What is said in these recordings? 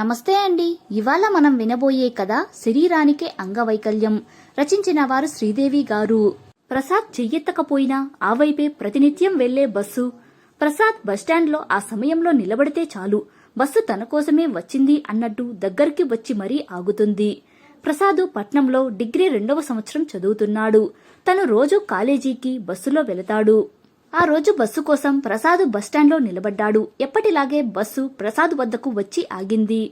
నమస్తే అండి. ఇవాళ మనం వినబోయే కథ శరీరానికే అంగవైకల్యం. రచించిన వారు శ్రీదేవి గారు. ప్రసాద్ చెయ్యెత్తకపోయినా ఆ వైపే ప్రతినిత్యం వెళ్ళే బస్సు. ప్రసాద్ బస్టాండ్లో ఆ సమయంలో నిలబడితే చాలు. బస్సు తన కోసమే వచ్చింది అన్నట్టు దగ్గరికి వచ్చి మరీ ఆగుతుంది. ప్రసాద్ పట్నంలో డిగ్రీ రెండవ సంవత్సరం చదువుతున్నాడు. తను రోజు కాలేజీకి బస్సులో వెళతాడు. ఆ రోజు బస్సు కోసం ప్రసాద్ బస్టాండ్లో నిలబడ్డాడు. ఎప్పటిలాగే బస్సు ప్రసాద్ వద్దకు వచ్చి ఆగింది.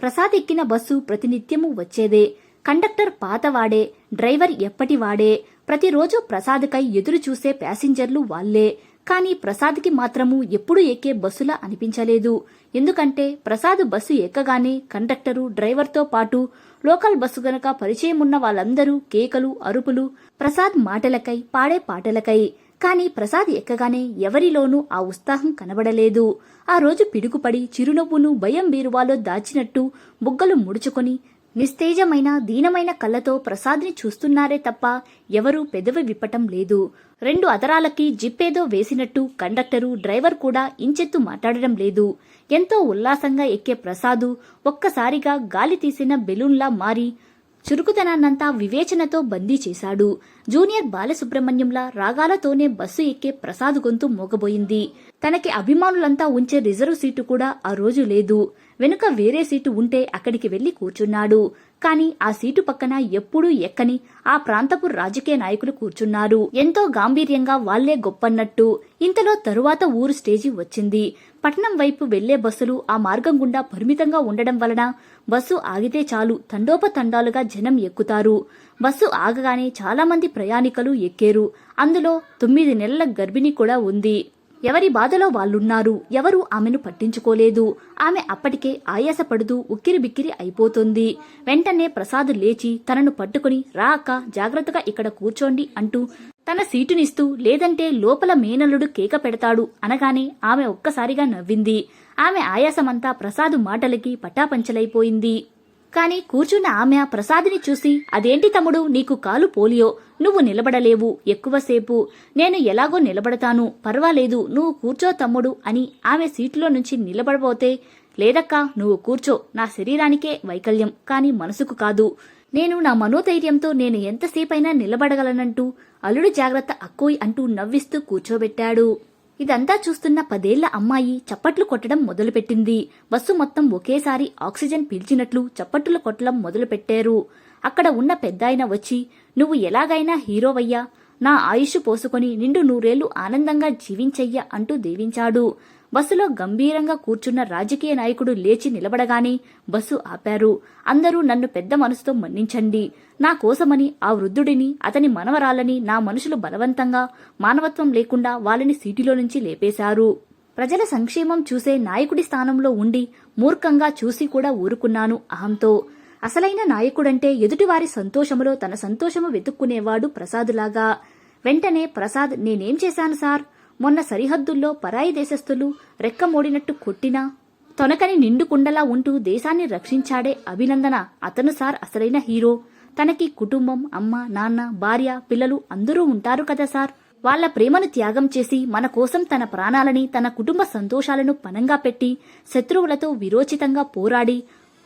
ప్రసాద్ ఎక్కిన బస్సు ప్రతినిత్యము వచ్చేదే. కండక్టర్ పాతవాడే డ్రైవర్ ఎప్పటివాడే. ప్రతిరోజు ప్రసాద్కై ఎదురు చూసే ప్యాసింజర్లు వాళ్ళే కానీ ప్రసాద్కి మాత్రము ఎప్పుడు ఎక్కే బస్సులా అనిపించలేదు. ఎందుకంటే ప్రసాద్ బస్సు ఎక్కగానే కండక్టరు డ్రైవర్తో పాటు లోకల్ బస్సు గనక పరిచయం ఉన్న వాళ్ళందరూ కేకలు అరుపులు ప్రసాద్ మాటలకై పాడే పాటలకై కాని ప్రసాద్ ఎక్కగానే ఎవరిలోనూ ఆ ఉత్సాహం కనబడలేదు. ఆ రోజు పిడుగుపడి చిరునవ్వును భయం బీరువాలో దాచినట్టు బుగ్గలు ముడుచుకొని నిస్తేజమైన దీనమైన కళ్ళతో ప్రసాద్ని చూస్తున్నారే తప్ప ఎవరూ పెదవి విప్పటం లేదు. రెండు అదరాలకి జిప్పేదో వేసినట్టు కండక్టరు డ్రైవర్ కూడా ఇంచెత్తు మాట్లాడడం లేదు. ఎంతో ఉల్లాసంగా ఎక్కే ప్రసాదు ఒక్కసారిగా గాలి తీసిన బెలూన్లా మారి చురుకుతనాన్నంతా వివేచనతో బందీ చేశాడు. జూనియర్ బాలసుబ్రహ్మణ్యంలా రాగాలతోనే బస్సు ఎక్కే ప్రసాద్ గొంతు మోగబోయింది. తనకి అభిమానులంతా ఉంచే రిజర్వ్ సీటు కూడా ఆ రోజు లేదు. వెనుక వేరే సీటు ఉంటే అక్కడికి వెళ్ళి కూర్చున్నాడు. కాని ఆ సీటు పక్కన ఎప్పుడూ ఎక్కని ఆ ప్రాంతపు రాజకీయ నాయకులు కూర్చున్నారు. ఎంతో గాంభీర్యంగా వాళ్ళే గొప్పన్నట్టు. ఇంతలో తరువాత ఊరు స్టేజి వచ్చింది. పట్నం వైపు వెళ్ళే బస్సులు ఆ మార్గం గుండా పరిమితంగా ఉండడం వలన బస్సు ఆగితే చాలు తండోపతండాలుగా జనం ఎక్కుతారు. బస్సు ఆగగానే చాలామంది ప్రయాణికులు ఎక్కారు. అందులో తొమ్మిది నెలల గర్భిణి కూడా ఉంది. ఎవరి బాధలో వాళ్ళున్నారు ఎవరూ ఆమెను పట్టించుకోలేదు. ఆమె అప్పటికే ఆయాసపడుతూ ఉక్కిరి బిక్కిరి అయిపోతుంది. వెంటనే ప్రసాద్ లేచి తనను పట్టుకుని రా అక్క జాగ్రత్తగా ఇక్కడ కూర్చోండి అంటూ తన సీటునిస్తూ లేదంటే లోపల మేనల్లుడు కేక పెడతాడు అనగానే ఆమె ఒక్కసారిగా నవ్వింది. ఆమె ఆయాసమంతా ప్రసాదు మాటలకి పటాపంచలైపోయింది. కాని కూర్చున్న ఆమె ప్రసాద్ని చూసి అదేంటి తమ్ముడు నీకు కాలు పోలియో? నువ్వు నిలబడలేవు. ఎక్కువసేపు. నేను ఎలాగో నిలబడతాను. పర్వాలేదు. నువ్వు కూర్చో తమ్ముడు అని ఆమె సీటులో నుంచి నిలబడబోతే లేదక్కా నువ్వు కూర్చో. నా శరీరానికే వైకల్యం. కాని మనసుకు కాదు. నేను నా మనోధైర్యంతో నేను ఎంతసేపైనా నిలబడగలనంటూ అల్లుడు జాగ్రత్త అక్కోయ్ అంటూ నవ్విస్తూ కూర్చోబెట్టాడు. ఇదంతా చూస్తున్న పదేళ్ళ అమ్మాయి చప్పట్లు కొట్టడం మొదలుపెట్టింది. బస్సు మొత్తం ఒకేసారి ఆక్సిజన్ పీల్చినట్లు చప్పట్లు కొట్టడం మొదలుపెట్టారు. అక్కడ ఉన్న పెద్దాయన వచ్చి నువ్వు ఎలాగైనా హీరోవయ్యా నా ఆయుష్ పోసుకొని నిండు నూరేళ్ళు ఆనందంగా జీవించయ్యా అంటూ దీవించాడు. బస్సులో గంభీరంగా కూర్చున్న రాజకీయ నాయకుడు లేచి నిలబడగానే బస్సు ఆపారు. అందరూ నన్ను పెద్ద మనసుతో మన్నించండి. నా కోసమని ఆ వృద్ధుడిని అతని మనవరాలని నా మనుషులు బలవంతంగా మానవత్వం లేకుండా వాళ్ళని సీటిలో నుంచి లేపేశారు. ప్రజల సంక్షేమం చూసే నాయకుడి స్థానంలో ఉండి మూర్ఖంగా చూసి కూడా ఊరుకున్నాను అహంతో. అసలైన నాయకుడంటే ఎదుటివారి సంతోషములో తన సంతోషము వెతుక్కునేవాడు ప్రసాదులాగా. వెంటనే ప్రసాద్ నేనేం చేశాను సార్? మొన్న సరిహద్దుల్లో పరాయి దేశస్థులు రెక్కమోడినట్టు కొట్టినా తొనకని నిండుకుండలా ఉంటూ దేశాన్ని రక్షించాడే అభినందన అతను సార్ అసలైన హీరో. తనకి కుటుంబం అమ్మ నాన్న భార్య పిల్లలు అందరూ ఉంటారు కదా సార్. వాళ్ళ ప్రేమను త్యాగం చేసి మన కోసం తన ప్రాణాలని తన కుటుంబ సంతోషాలను పనంగా పెట్టి శత్రువులతో విరోచితంగా పోరాడి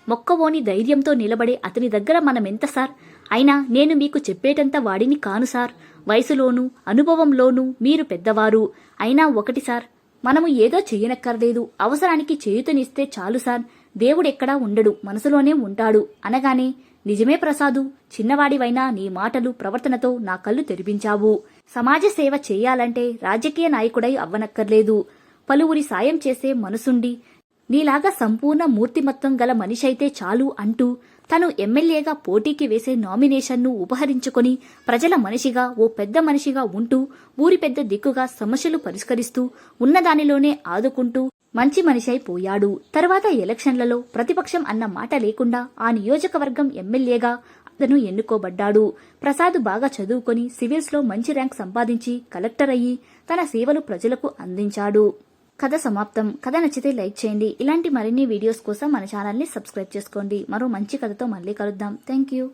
మొక్కవోని ధైర్యంతో నిలబడే అతని దగ్గర మనమెంత సార్? అయినా నేను మీకు చెప్పేటంత వాడిని కాను సార్. వయసులోనూ అనుభవంలోనూ మీరు పెద్దవారు. అయినా ఒకటి సార్ మనము ఏదో చెయ్యనక్కర్లేదు. అవసరానికి చేయుతనిస్తే చాలు సార్. దేవుడెక్కడా ఉండడు మనసులోనే ఉంటాడు. అనగానే నిజమే ప్రసాదు చిన్నవాడివైనా నీ మాటలు ప్రవర్తనతో నా కళ్ళు తెరిపించావు. సమాజ సేవ చేయాలంటే రాజకీయ నాయకుడై అవ్వనక్కర్లేదు. పలువురి సాయం చేసే మనసుండి నీలాగా సంపూర్ణ మూర్తిమత్వం గల మనిషైతే చాలు అంటూ తను ఎమ్మెల్యేగా పోటీకి వేసే నామినేషన్ను ఉపహరించుకొని ప్రజల మనిషిగా ఓ పెద్ద మనిషిగా ఉంటూ ఊరి పెద్ద దిక్కుగా సమస్యలు పరిష్కరిస్తూ ఉన్నదానిలోనే ఆదుకుంటూ మంచి మనిషైపోయాడు తర్వాత ఎలక్షన్లలో ప్రతిపక్షం అన్న మాట లేకుండా ఆ నియోజకవర్గం ఎమ్మెల్యేగా అతను ఎన్నుకోబడ్డాడు. ప్రసాద్ బాగా చదువుకొని సివిల్స్లో మంచి ర్యాంక్ సంపాదించి కలెక్టర్ అయ్యి తన సేవలు ప్రజలకు అందించాడు. కథ సమాప్తం. కథ నచ్చితే లైక్ చేయండి. ఇలాంటి మరిన్ని వీడియోస్ కోసం మన ఛానల్ని సబ్స్క్రైబ్ చేసుకోండి. మరో మంచి కథతో మళ్ళీ కలుద్దాం. Thank you